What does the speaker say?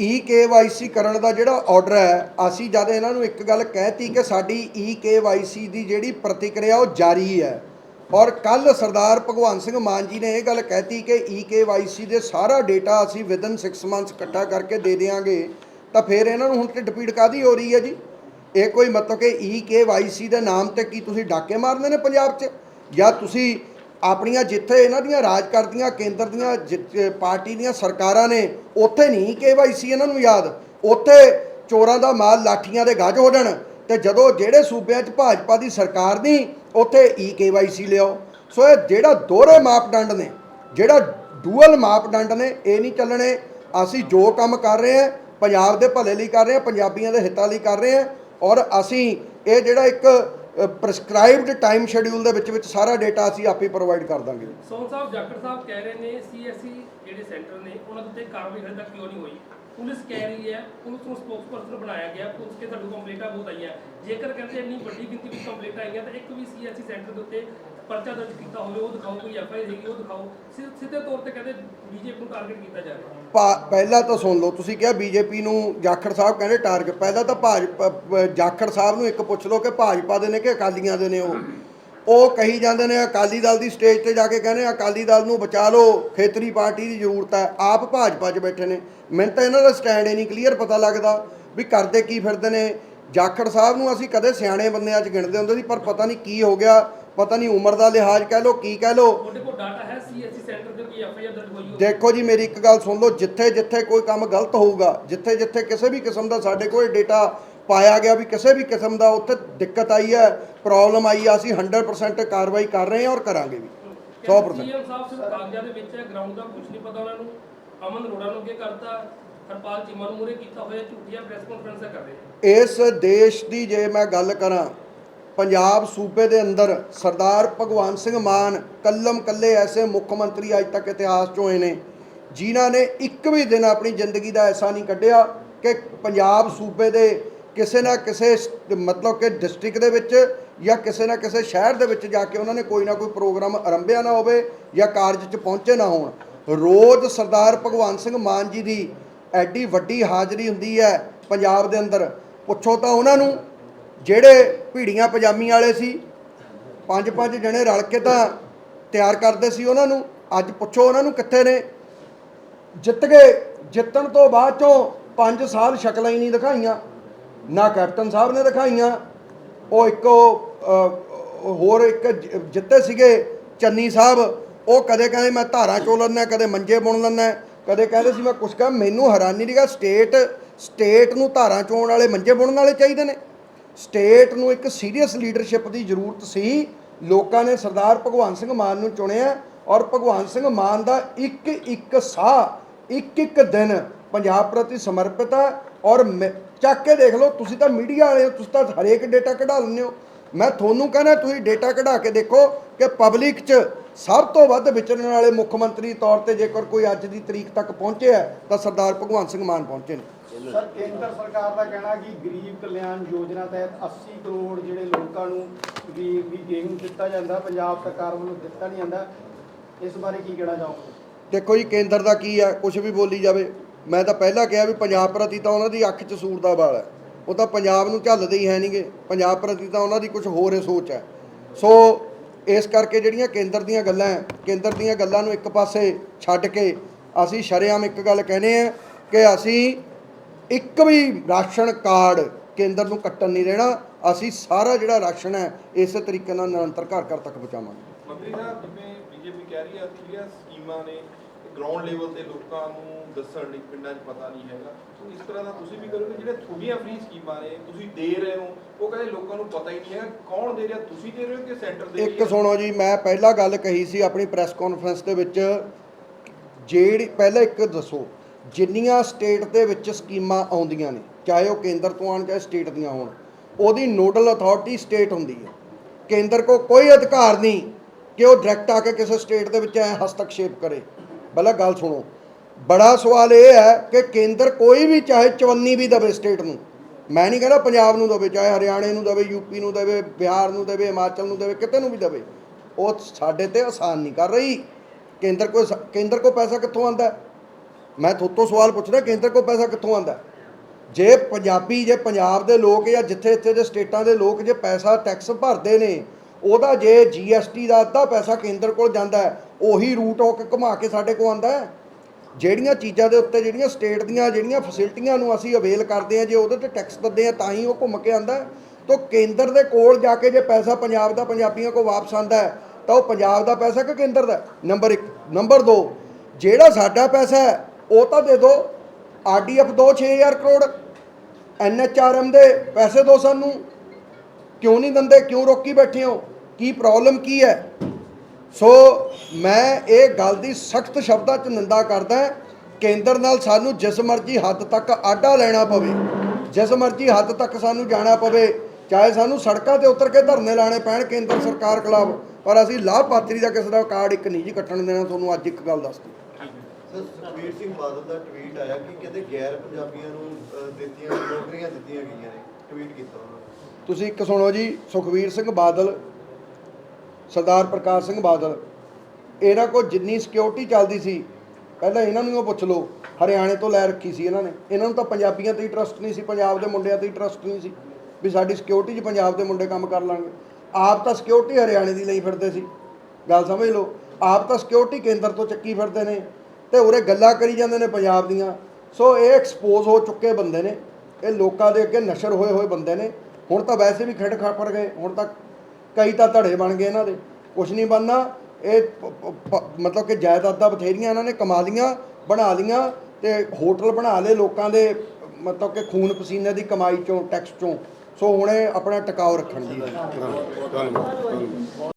ਈ KYC ਕਰਨ ਦਾ ਜਿਹੜਾ order ਹੈ, ਅਸੀਂ ਜਦ ਇਹਨਾਂ ਨੂੰ ਇੱਕ ਗੱਲ ਕਹਿਤੀ ਕਿ ਸਾਡੀ ਈ ਕੇਵਾਈਸੀ ਦੀ ਜਿਹੜੀ ਪ੍ਰਤੀਕਿਰਿਆ ਉਹ ਜਾਰੀ ਹੈ। ਔਰ ਕੱਲ ਸਰਦਾਰ ਭਗਵੰਤ ਸਿੰਘ ਮਾਨ ਜੀ ਨੇ ਇਹ ਗੱਲ ਕਹਿਤੀ ਕਿ ਈ ਕੇਵਾਈਸੀ ਦੇ ਸਾਰਾ ਡੇਟਾ ਅਸੀਂ ਵਿਦਨ 6 ਮੰਥਸ ਇਕੱਠਾ ਕਰਕੇ ਦੇ ਦੇਵਾਂਗੇ ਤਾਂ ਫਿਰ ਇਹਨਾਂ ਨੂੰ ਹੁਣ ਢਿੱਡ ਪੀੜ ਕਾਦੀ ਹੋ ਰਹੀ ਹੈ ਜੀ? ਇਹ ਕੋਈ ਮਤਲਬ ਕਿ ਈ ਕੇਵਾਈਸੀ ਦੇ ਨਾਮ ਤੇ ਕੀ ਤੁਸੀਂ ਡਾਕੇ ਮਾਰਦੇ ਨੇ ਪੰਜਾਬ 'ਚ? ਜਾਂ ਤੁਸੀਂ ਆਪਣੀਆਂ ਜਿੱਥੇ ਇਹਨਾਂ ਦੀਆਂ ਰਾਜ ਕਰਦੀਆਂ, ਕੇਂਦਰ ਦੀਆਂ ਜਿ- ਪਾਰਟੀ ਦੀਆਂ ਸਰਕਾਰਾਂ ਨੇ, ਉੱਥੇ ਨਹੀਂ ਕੇਵਾਈਸੀ ਇਹਨਾਂ ਨੂੰ ਯਾਦ। ਉੱਥੇ ਚੋਰਾਂ ਦਾ ਮਾਲ ਲਾਠੀਆਂ ਦੇ ਗੱਜ ਹੋ ਜਾਣ ਤੇ ਜਦੋਂ ਜਿਹੜੇ ਸੂਬਿਆਂ 'ਚ ਭਾਜਪਾ ਦੀ ਸਰਕਾਰ ਨਹੀਂ, ਉੱਥੇ ਈ ਕੇਵਾਈਸੀ ਲਿਆਓ। ਸੋ ਇਹ ਜਿਹੜਾ ਦੋਹਰੇ ਮਾਪਦੰਡ ਨੇ, ਜਿਹੜਾ ਡੂਅਲ ਮਾਪਦੰਡ ਨੇ, ਇਹ ਨਹੀਂ ਚੱਲਣੇ। ਅਸੀਂ ਜੋ ਕੰਮ ਕਰ ਰਹੇ ਹਾਂ, ਪੰਜਾਬ ਦੇ ਭਲੇ ਲਈ ਕਰ ਰਹੇ ਹਾਂ, ਪੰਜਾਬੀਆਂ ਦੇ ਹਿੱਤਾਂ ਲਈ ਕਰ ਰਹੇ ਹਾਂ ਔਰ ਅਸੀਂ ਇਹ ਜਿਹੜਾ ਇੱਕ ਪ੍ਰਸਕ੍ਰਾਈਬਡ ਟਾਈਮ ਸ਼ੈਡਿਊਲ ਦੇ ਵਿੱਚ ਵਿੱਚ ਸਾਰਾ ਡੇਟਾ ਅਸੀਂ ਆਪੇ ਪ੍ਰੋਵਾਈਡ ਕਰ ਦਾਂਗੇ। ਸੋਨ ਸਾਹਿਬ, ਜਾਖੜ ਸਾਹਿਬ ਕਹਿ ਰਹੇ ਨੇ ਸੀਐਸਸੀ ਜਿਹੜੇ ਸੈਂਟਰ ਨੇ, ਉਹਨਾਂ ਦੇ ਉੱਤੇ ਕਾਰਵਾਈ ਹਜੇ ਤੱਕ ਕਿਉਂ ਨਹੀਂ ਹੋਈ? ਪੁਲਿਸ ਕਹਿ ਰਹੀ ਹੈ, ਪੁਲਿਸ ਨੂੰ ਸਪੋਕਸਪਰਸਨ ਬਣਾਇਆ ਗਿਆ, ਪੁਲਿਸ ਕੇ ਸਾਨੂੰ ਕੰਪਲੇਂਟਾਂ ਬਹੁਤ ਆਈਆਂ। ਜਿਕਰ ਕਹਿੰਦੇ ਇੰਨੀ ਵੱਡੀ ਗਿਣਤੀ ਵਿੱਚ ਕੰਪਲੇਂਟਾਂ ਆਈਆਂ, ਤਾਂ ਇੱਕ ਵੀ ਸੀਐਸਸੀ ਸੈਂਟਰ ਦੇ ਉੱਤੇ ਪਰਚਾ ਦਰਜ ਕੀਤਾ ਹੋਵੇ, ਉਹ ਦਿਖਾਓ, ਕੋਈ ਐਫਆਈਆਰ ਹੈਗੀ, ਉਹ ਦਿਖਾਓ। ਸਿ- ਸਿੱਧੇ ਤੌਰ ਤੇ ਕਹਿੰਦੇ ਬੀਜੇਪੀ ਨੂੰ ਟਾਰਗੇਟ ਕੀਤਾ ਜਾ ਰਿਹਾ ਭਾ- ਪਹਿਲਾਂ ਤਾਂ ਸੁਣ ਲਓ, ਤੁਸੀਂ ਕਿਹਾ ਬੀਜੇਪੀ ਨੂੰ ਜਾਖੜ ਸਾਹਿਬ ਕਹਿੰਦੇ ਟਾਰਗੇਟ ਪਹਿਲਾਂ ਤਾਂ ਭਾਜਪਾ ਪ- ਜਾਖੜ ਸਾਹਿਬ ਨੂੰ ਇੱਕ ਪੁੱਛ ਲਓ ਕਿ ਭਾਜਪਾ ਦੇ ਨੇ ਕਿ ਅਕਾਲੀਆਂ ਦੇ ਨੇ ਉਹ। ਉਹ ਕਹੀ ਜਾਂਦੇ ਨੇ, ਅਕਾਲੀ ਦਲ ਦੀ ਸਟੇਜ ਤੇ ਜਾ ਕੇ ਕਹਿੰਦੇ ਅਕਾਲੀ ਦਲ ਨੂੰ ਬਚਾ ਲਓ, ਖੇਤਰੀ ਪਾਰਟੀ ਦੀ ਜ਼ਰੂਰਤ ਹੈ, ਆਪ ਭਾਜਪਾ 'ਚ ਬੈਠੇ ਨੇ। ਮੈਨੂੰ ਤਾਂ ਇਹਨਾਂ ਦਾ ਸਟੈਂਡ ਹੀ ਨਹੀਂ ਕਲੀਅਰ ਪਤਾ ਲੱਗਦਾ ਵੀ ਕਰਦੇ ਕੀ ਫਿਰਦੇ ਨੇ। ਜਾਖੜ ਸਾਹਿਬ ਨੂੰ ਅਸੀਂ ਕਦੇ ਸਿਆਣੇ ਬੰਦਿਆਂ 'ਚ ਗਿਣਦੇ ਹੁੰਦੇ ਸੀ, ਪਰ ਪਤਾ ਨਹੀਂ ਕੀ ਹੋ ਗਿਆ। ਪਤਾ ਨਹੀਂ ਉਮਰ ਦਾ ਲਿਹਾਜ਼ ਕਹਿ ਲਓ ਕੀ ਕਹਿ ਲਓ। ਤੁਹਾਡੇ ਕੋਲ ਡਾਟਾ ਹੈ ਸੀਐਸਸੀ ਸੈਂਟਰ ਤੇ ਕੋਈ ਐਫਆਈਆਰ ਦਰਜ ਹੋਈ ਹੋਵੇ? ਦੇਖੋ ਜੀ ਮੇਰੀ ਇੱਕ ਗੱਲ ਸੁਣ ਲਓ ਜਿੱਥੇ ਜਿੱਥੇ ਕੋਈ ਕੰਮ ਗਲਤ ਹੋਊਗਾ ਜਿੱਥੇ ਜਿੱਥੇ ਕਿਸੇ ਵੀ ਕਿਸਮ ਦਾ ਸਾਡੇ ਕੋਲ ਡੇਟਾ ਪਾਇਆ ਗਿਆ ਵੀ ਕਿਸੇ ਵੀ ਕਿਸਮ ਦਾ ਉੱਥੇ ਦਿੱਕਤ ਆਈ ਹੈ ਪ੍ਰੋਬਲਮ ਆਈ ਹੈ ਅਸੀਂ 100% ਕਾਰਵਾਈ ਕਰ ਰਹੇ ਹਾਂ ਔਰ ਕਰਾਂਗੇ ਵੀ। 100% ਸੀਐਮ ਸਾਹਿਬ ਸਿਰਫ ਕਾਗਜ਼ਾਂ ਦੇ ਵਿੱਚ ਹੈ ਗਰਾਊਂਡ ਦਾ ਕੁਝ ਨਹੀਂ ਪਤਾ ਉਹਨਾਂ ਨੂੰ। ਅਮਨ ਅਰੋੜਾ ਨੂੰ ਅੱਗੇ ਕਰਤਾ ਹਰਪਾਲ ਚੀਮਾ ਨੂੰ ਕੀਤਾ ਹੋਇਆ ਝੂਠੀਆਂ ਪ੍ਰੈਸ ਕਾਨਫਰੰਸਾਂ ਕਰ ਰਹੇ ਇਸ ਦੇਸ਼ ਦੀ ਜੇ ਮੈਂ ਗੱਲ ਕਰਾਂ ਪੰਜਾਬ ਸੂਬੇ ਦੇ ਅੰਦਰ ਸਰਦਾਰ ਭਗਵੰਤ ਸਿੰਘ ਮਾਨ ਕੱਲਮ ਕੱਲੇ ਐਸੇ ਮੁੱਖ ਮੰਤਰੀ ਅੱਜ ਤੱਕ ਇਤਿਹਾਸ 'ਚ ਹੋਏ ਨੇ, ਜਿਨ੍ਹਾਂ ਨੇ ਇੱਕ ਵੀ ਦਿਨ ਆਪਣੀ ਜ਼ਿੰਦਗੀ ਦਾ ਐਸਾ ਨਹੀਂ ਕੱਢਿਆ ਕਿ ਪੰਜਾਬ ਸੂਬੇ ਦੇ ਕਿਸੇ ਨਾ ਕਿਸੇ ਮਤਲਬ ਕਿ ਡਿਸਟ੍ਰਿਕਟ ਦੇ ਵਿੱਚ ਜਾਂ ਕਿਸੇ ਨਾ ਕਿਸੇ ਸ਼ਹਿਰ ਦੇ ਵਿੱਚ ਜਾ ਕੇ ਉਹਨਾਂ ਨੇ ਕੋਈ ਨਾ ਕੋਈ ਪ੍ਰੋਗਰਾਮ ਆਰੰਭਿਆ ਨਾ ਹੋਵੇ ਜਾਂ ਕਾਰਜ 'ਚ ਪਹੁੰਚੇ ਨਾ ਹੋਣ। ਰੋਜ਼ ਸਰਦਾਰ ਭਗਵੰਤ ਸਿੰਘ ਮਾਨ ਜੀ ਦੀ ਐਡੀ ਵੱਡੀ ਹਾਜ਼ਰੀ ਹੁੰਦੀ ਹੈ ਪੰਜਾਬ ਦੇ ਅੰਦਰ। ਪੁੱਛੋ ਤਾਂ ਉਹਨਾਂ ਨੂੰ ਜਿਹੜੇ ਭੀੜੀਆਂ ਪਜਾਮੀਆਂ ਵਾਲੇ ਸੀ। ਪੰਜ ਪੰਜ ਜਣੇ ਰਲ ਕੇ ਤਾਂ ਤਿਆਰ ਕਰਦੇ ਸੀ ਉਹਨਾਂ ਨੂੰ। ਅੱਜ ਪੁੱਛੋ ਉਹਨਾਂ ਨੂੰ ਕਿੱਥੇ ਨੇ। ਜਿੱਤ ਗਏ। ਜਿੱਤਣ ਤੋਂ ਬਾਅਦ ਚੋਂ 5 ਸਾਲ ਸ਼ਕਲਾਂ ਹੀ ਨਹੀਂ ਦਿਖਾਈਆਂ। ਨਾ ਕੈਪਟਨ ਸਾਹਿਬ ਨੇ ਦਿਖਾਈਆਂ। ਉਹ ਇੱਕ ਹੋਰ ਇੱਕ ਜਿੱਤੇ ਸੀਗੇ ਚੰਨੀ ਸਾਹਿਬ। ਉਹ ਕਦੇ ਕਹਿੰਦੇ ਮੈਂ ਧਾਰਾ ਚੋ ਲੈਂਦਾ ਕਦੇ ਮੰਜੇ ਬੁਣ ਲੈਂਦਾ ਕਦੇ ਕਹਿੰਦੇ ਸੀ ਮੈਂ ਕੁਛ ਕਹਾਂ, ਮੈਨੂੰ ਹੈਰਾਨੀ ਦੀਗਾ ਸਟੇਟ ਸਟੇਟ ਨੂੰ ਧਾਰਾਂ ਚੋਣ ਵਾਲੇ, ਮੰਜੇ ਬੁਣਨ ਵਾਲੇ ਚਾਹੀਦੇ ਨੇ। ਸਟੇਟ ਨੂੰ ਇੱਕ ਸੀਰੀਅਸ ਲੀਡਰਸ਼ਿਪ ਦੀ ਜ਼ਰੂਰਤ ਸੀ। ਲੋਕਾਂ ਨੇ ਸਰਦਾਰ ਭਗਵੰਤ ਸਿੰਘ ਮਾਨ ਨੂੰ ਚੁਣਿਆ ਔਰ ਭਗਵੰਤ ਸਿੰਘ ਮਾਨ ਦਾ ਇੱਕ ਇੱਕ ਸਾਹ, ਇੱਕ ਇੱਕ ਦਿਨ ਪੰਜਾਬ ਪ੍ਰਤੀ ਸਮਰਪਿਤ ਹੈ ਔਰ ਮੈਂ- ਚੱਕ ਕੇ ਦੇਖ ਲਓ, ਤੁਸੀਂ ਤਾਂ ਮੀਡੀਆ ਵਾਲੇ ਹੋ, ਤੁਸੀਂ ਤਾਂ ਹਰੇਕ ਡੇਟਾ ਕਢਾ ਲੈਂਦੇ ਹੋ। ਮੈਂ ਤੁਹਾਨੂੰ ਕਹਿੰਦਾ ਤੁਸੀਂ ਡੇਟਾ ਕਢਾ ਕੇ ਦੇਖੋ ਕਿ ਪਬਲਿਕ 'ਚ ਸਭ ਤੋਂ ਵੱਧ ਵਿਚਰਨ ਵਾਲੇ ਮੁੱਖ ਮੰਤਰੀ ਤੌਰ ਤੇ ਜੇਕਰ ਕੋਈ ਅੱਜ ਦੀ ਤਰੀਕ ਤੱਕ ਪਹੁੰਚਿਆ ਤਾਂ ਸਰਦਾਰ ਭਗਵੰਤ ਸਿੰਘ ਮਾਨ ਪਹੁੰਚੇ ਨੇ। ਸਰ ਕੇਂਦਰ ਸਰਕਾਰ ਦਾ ਕਹਿਣਾ ਕਿ ਗਰੀਬ ਕਲਿਆਣ ਯੋਜਨਾ ਤਹਿਤ 80 ਕਰੋੜ ਜਿਹੜੇ ਲੋਕਾਂ ਨੂੰ ਵੀ ਵੀ ਗੇਹੂੰ ਦਿੱਤਾ ਜਾਂਦਾ ਪੰਜਾਬ ਸਰਕਾਰ ਵੱਲੋਂ ਦਿੱਤਾ ਨਹੀਂ ਜਾਂਦਾ ਇਸ ਬਾਰੇ ਕੀ ਕਹਿਣਾ ਚਾਹੋਗੇ? ਦੇਖੋ ਜੀ ਕੇਂਦਰ ਦਾ ਕੀ ਹੈ? ਕੁਝ ਵੀ ਬੋਲੀ ਜਾਵੇ। ਮੈਂ ਤਾਂ ਪਹਿਲਾਂ ਕਿਹਾ ਵੀ ਪੰਜਾਬ ਪ੍ਰਤੀ ਤਾਂ ਉਹਨਾਂ ਦੀ ਅੱਖ 'ਚ ਸੂਰ ਦਾ ਵਾਲ ਹੈ। ਉਹ ਤਾਂ ਪੰਜਾਬ ਨੂੰ ਝੱਲਦੇ ਹੀ ਹੈ ਨਹੀਂਗੇ ਪੰਜਾਬ ਪ੍ਰਤੀ ਤਾਂ ਉਹਨਾਂ ਦੀ ਕੁਝ ਹੋਰ ਹੀ ਸੋਚ ਹੈ। ਸੋ ਇਸ ਕਰਕੇ ਜਿਹੜੀਆਂ ਕੇਂਦਰ ਦੀਆਂ ਗੱਲਾਂ ਹੈ, ਕੇਂਦਰ ਦੀਆਂ ਗੱਲਾਂ ਨੂੰ ਇੱਕ ਪਾਸੇ ਛੱਡ ਕੇ ਅਸੀਂ ਸ਼ਰੇਆਮ ਇੱਕ ਗੱਲ ਕਹਿੰਦੇ ਆ ਕਿ ਅਸੀਂ ਇੱਕ ਵੀ ਰਾਸ਼ਨ ਕਾਰਡ ਕੇਂਦਰ ਨੂੰ ਕੱਟਣ ਨਹੀਂ ਦੇਣਾ, ਅਸੀਂ ਸਾਰਾ ਜਿਹੜਾ ਰਾਸ਼ਨ ਹੈ, ਇਸੇ ਤਰੀਕੇ ਨਾਲ ਨਿਰੰਤਰ ਘਰ ਘਰ ਤੱਕ ਪਹੁੰਚਾਵਾਂਗੇ। ਮੰਤਰੀ ਸਾਹਿਬ, ਜਿਵੇਂ ਬੀਜੇਪੀ ਕਹਿ ਰਹੀ ਹੈ ਕਿ ਸਕੀਮਾਂ ਨੇ ਗਰਾਊਂਡ ਲੈਵਲ ਤੇ ਲੋਕਾਂ ਨੂੰ ਦੱਸਣ ਲਈ ਪਿੰਡਾਂ 'ਚ ਪਤਾ ਨਹੀਂ ਹੈਗਾ। ਸੋ ਇਸ ਤਰ੍ਹਾਂ ਦਾ ਤੁਸੀਂ ਵੀ ਕਰੋਗੇ ਜਿਹੜੇ ਤੁਹਾਡੀਆਂ ਫ੍ਰੀ ਸਕੀਮਾਂ ਨੇ ਤੁਸੀਂ ਦੇ ਰਹੇ ਹੋ ਉਹ ਕਹਿੰਦੇ ਲੋਕਾਂ ਨੂੰ ਪਤਾ ਹੀ ਨਹੀਂ ਹੈਗਾ ਕੌਣ ਦੇ ਰਿਹਾ ਤੁਸੀਂ ਦੇ ਰਹੇ ਹੋ ਕਿ ਸੈਂਟਰ ਦੇ ਇੱਕ ਸੁਣੋ ਜੀ ਮੈਂ ਪਹਿਲਾਂ ਗੱਲ ਕਹੀ ਸੀ ਆਪਣੀ ਪ੍ਰੈਸ ਕਾਨਫਰੰਸ ਦੇ ਵਿੱਚ ਜਿਹੜੀ ਪਹਿਲਾਂ ਇੱਕ ਦੱਸੋ ਜਿੰਨੀਆਂ ਸਟੇਟ ਦੇ ਵਿੱਚ ਸਕੀਮਾਂ ਆਉਂਦੀਆਂ ਨੇ ਚਾਹੇ ਉਹ ਕੇਂਦਰ ਤੋਂ ਆਉਣ ਚਾਹੇ ਸਟੇਟ ਦੀਆਂ ਹੋਣ ਉਹਦੀ ਨੋਡਲ ਅਥਾਰਟੀ ਸਟੇਟ ਹੁੰਦੀ ਹੈ। ਕੇਂਦਰ ਕੋ ਕੋਈ ਅਧਿਕਾਰ ਨਹੀਂ ਕਿ ਉਹ ਡਾਇਰੈਕਟ ਆ ਕੇ ਕਿਸੇ ਸਟੇਟ ਦੇ ਵਿੱਚ ਐ ਹਸਤਕਸ਼ੇਪ ਕਰੇ। ਪਹਿਲਾਂ ਗੱਲ ਸੁਣੋ। ਬੜਾ ਸਵਾਲ ਇਹ ਹੈ ਕਿ ਕੇਂਦਰ ਕੋਈ ਵੀ ਚਾਹੇ 54 ਵੀ ਦਵੇ ਸਟੇਟ ਨੂੰ, ਮੈਂ ਨਹੀਂ ਕਹਿੰਦਾ ਪੰਜਾਬ ਨੂੰ ਦਵੇ, ਚਾਹੇ ਹਰਿਆਣੇ ਨੂੰ ਦਵੇ ਯੂਪੀ ਨੂੰ ਦਵੇ, ਬਿਹਾਰ ਨੂੰ ਦਵੇ, ਹਿਮਾਚਲ ਨੂੰ ਦਵੇ, ਕਿਤੇ ਨੂੰ ਵੀ ਦਵੇ, ਉਹ ਸਾਡੇ ਤੇ ਆਸਾਨ ਨਹੀਂ ਕਰ ਰਹੀ। ਕੇਂਦਰ ਕੋਈ ਕੇਂਦਰ ਕੋ ਪੈਸਾ ਕਿੱਥੋਂ ਆਂਦਾ ਮੈਂ ਤੁਹਾਤੋਂ ਸਵਾਲ ਪੁੱਛਦਾ, ਕੇਂਦਰ ਕੋਲ ਪੈਸਾ ਕਿੱਥੋਂ ਆਂਦਾ ਜੇ ਪੰਜਾਬੀ, ਜੇ ਪੰਜਾਬ ਦੇ ਲੋਕ ਜਾਂ ਜਿੱਥੇ ਇੱਥੇ ਦੇ ਸਟੇਟਾਂ ਦੇ ਲੋਕ ਜੇ ਪੈਸਾ ਟੈਕਸ ਭਰਦੇ ਨੇ ਉਹਦਾ ਜੇ ਜੀਐਸਟੀ ਦਾ ਅੱਧਾ ਪੈਸਾ ਕੇਂਦਰ ਕੋਲ ਜਾਂਦਾ ਹੈ, ਉਹੀ ਰੂਟ ਹੋ ਕੇ ਘੁਮਾ ਕੇ ਸਾਡੇ ਕੋਲ ਆਂਦਾ ਹੈ। ਜਿਹੜੀਆਂ ਚੀਜ਼ਾਂ ਦੇ ਉੱਤੇ ਜਿਹੜੀਆਂ ਸਟੇਟ ਦੀਆਂ ਜਿਹੜੀਆਂ ਫੈਸਿਲਿਟੀਆਂ ਨੂੰ ਅਸੀਂ ਅਵੇਲ ਕਰਦੇ ਆ ਜੇ ਉਹਦੇ ਤੇ ਟੈਕਸ ਦਿੰਦੇ ਆ ਤਾਂ ਹੀ ਉਹ ਘੁੰਮ ਕੇ ਆਂਦਾ ਹੈ। ਤਾਂ ਕੇਂਦਰ ਦੇ ਕੋਲ ਜਾ ਕੇ ਜੇ ਪੈਸਾ ਪੰਜਾਬ ਦਾ ਪੰਜਾਬੀਆਂ ਕੋਲ ਵਾਪਸ ਆਂਦਾ ਹੈ ਤਾਂ ਉਹ ਪੰਜਾਬ ਦਾ ਪੈਸਾ ਕਿ ਕੇਂਦਰ ਦਾ ਨੰਬਰ 1 ਨੰਬਰ 2 ਜਿਹੜਾ ਸਾਡਾ ਪੈਸਾ ਹੈ ਉਹ ਤਾਂ ਦੇ ਦਿਓ ਆਰਡੀਐਫ ਦੋ 6000 ਕਰੋੜ ਐਨਐਚਆਰਐਮ ਦੇ ਪੈਸੇ ਦੋ ਸਾਨੂੰ। ਕਿਉਂ ਨਹੀਂ ਦਿੰਦੇ? ਕਿਉਂ ਰੋਕੀ ਬੈਠੇ ਹੋ? ਕੀ ਪ੍ਰੋਬਲਮ ਕੀ ਹੈ? ਸੋ ਮੈਂ ਇਹ ਗੱਲ ਦੀ ਸਖਤ ਸ਼ਬਦਾਂ 'ਚ ਨਿੰਦਾ ਕਰਦਾ ਹਾਂ। ਕੇਂਦਰ ਨਾਲ ਸਾਨੂੰ ਜਿਸ ਮਰਜ਼ੀ ਹੱਦ ਤੱਕ ਆਡਾ ਲੈਣਾ ਪਵੇ ਜਿਸ ਮਰਜ਼ੀ ਹੱਦ ਤੱਕ ਸਾਨੂੰ ਜਾਣਾ ਪਵੇ ਚਾਹੇ ਸਾਨੂੰ ਸੜਕਾਂ ਤੇ ਉਤਰ ਕੇ ਧਰਨੇ ਲਾਣੇ ਪੈਣ ਕੇਂਦਰ ਸਰਕਾਰ ਖਿਲਾਫ ਪਰ ਅਸੀਂ ਲਾਭਪਾਤਰੀ ਦਾ ਕਿਸੇ ਦਾ ਕਾਰਡ ਇੱਕ ਨਹੀਂ ਜੀ ਕੱਟਣ ਦੇਣਾ ਤੁਹਾਨੂੰ ਅੱਜ ਇੱਕ ਗੱਲ ਦੱਸਦੀ ਸਰ ਸੁਖਬੀਰ ਸਿੰਘ ਬਾਦਲ ਦਾ ਟਵੀਟ ਆਇਆ ਕਿ ਕਹਿੰਦੇ ਗੈਰ ਪੰਜਾਬੀਆਂ ਨੂੰ ਦਿੱਤੀਆਂ ਨੌਕਰੀਆਂ ਦਿੱਤੀਆਂ ਗਈਆਂ ਨੇ। ਟਵੀਟ ਕੀਤਾ ਉਹਨਾਂ ਨੇ। ਤੁਸੀਂ ਇੱਕ ਸੁਣੋ ਜੀ ਸੁਖਵੀਰ ਸਿੰਘ ਬਾਦਲ ਸਰਦਾਰ ਪ੍ਰਕਾਸ਼ ਸਿੰਘ ਬਾਦਲ, ਇਹਨਾਂ ਕੋਲ ਜਿੰਨੀ ਸਿਕਿਉਰਿਟੀ ਚੱਲਦੀ ਸੀ, ਪਹਿਲਾਂ ਇਹਨਾਂ ਨੂੰ ਉਹ ਪੁੱਛ ਲਓ, ਹਰਿਆਣੇ ਤੋਂ ਲੈ ਰੱਖੀ ਸੀ ਇਹਨਾਂ ਨੇ। ਇਹਨਾਂ ਨੂੰ ਤਾਂ ਪੰਜਾਬੀਆਂ ਤੇ ਹੀ ਟਰਸਟ ਨਹੀਂ ਸੀ, ਪੰਜਾਬ ਦੇ ਮੁੰਡਿਆਂ ਤੇ ਹੀ ਟਰਸਟ ਨਹੀਂ ਸੀ, ਵੀ ਸਾਡੀ ਸਿਕਿਉਰਿਟੀ 'ਚ ਪੰਜਾਬ ਦੇ ਮੁੰਡੇ ਕੰਮ ਕਰ ਲਾਂਗੇ ਆਪ ਤਾਂ ਸਿਕਿਉਰਿਟੀ ਹਰਿਆਣੇ ਦੀ ਲਈ ਫਿਰਦੇ ਸੀ। ਗੱਲ ਸਮਝ ਲਓ, ਆਪ ਤਾਂ ਸਿਕਿਉਰਿਟੀ ਕੇਂਦਰ ਤੋਂ ਚੱਕੀ ਫਿਰਦੇ ਨੇ ਤੇ ਉਰੇ ਗੱਲਾਂ ਕਰੀ ਜਾਂਦੇ ਨੇ ਪੰਜਾਬ ਦੀਆਂ। ਸੋ ਇਹ ਐਕਸਪੋਜ਼ ਹੋ ਚੁੱਕੇ ਬੰਦੇ ਨੇ, ਇਹ ਲੋਕਾਂ ਦੇ ਅੱਗੇ ਨਸ਼ਰ ਹੋਏ ਹੋਏ ਬੰਦੇ ਨੇ। ਹੁਣ ਤਾਂ ਵੈਸੇ ਵੀ ਖਿੜ ਖਾਪੜ ਗਏ, ਹੁਣ ਤਾਂ ਕਈ ਤਾਂ ਧੜੇ ਬਣ ਗਏ ਇਹਨਾਂ ਦੇ। ਕੁਛ ਨਹੀਂ ਬਣਨਾ। ਇਹ ਮਤਲਬ ਕਿ ਜਾਇਦਾਦਾਂ ਬਥੇਰੀਆਂ ਇਹਨਾਂ ਨੇ ਕਮਾ ਲੀਆਂ, ਬਣਾ ਲੀਆਂ ਤੇ ਹੋਟਲ ਬਣਾ ਲਏ ਲੋਕਾਂ ਦੇ, ਮਤਲਬ ਕਿ ਖੂਨ ਪਸੀਨੇ ਦੀ ਕਮਾਈ ਚੋਂ, ਟੈਕਸ ਚੋਂ। ਸੋ ਹੁਣ ਇਹ ਆਪਣਾ ਟਿਕਾਓ ਰੱਖਣ ਦੀ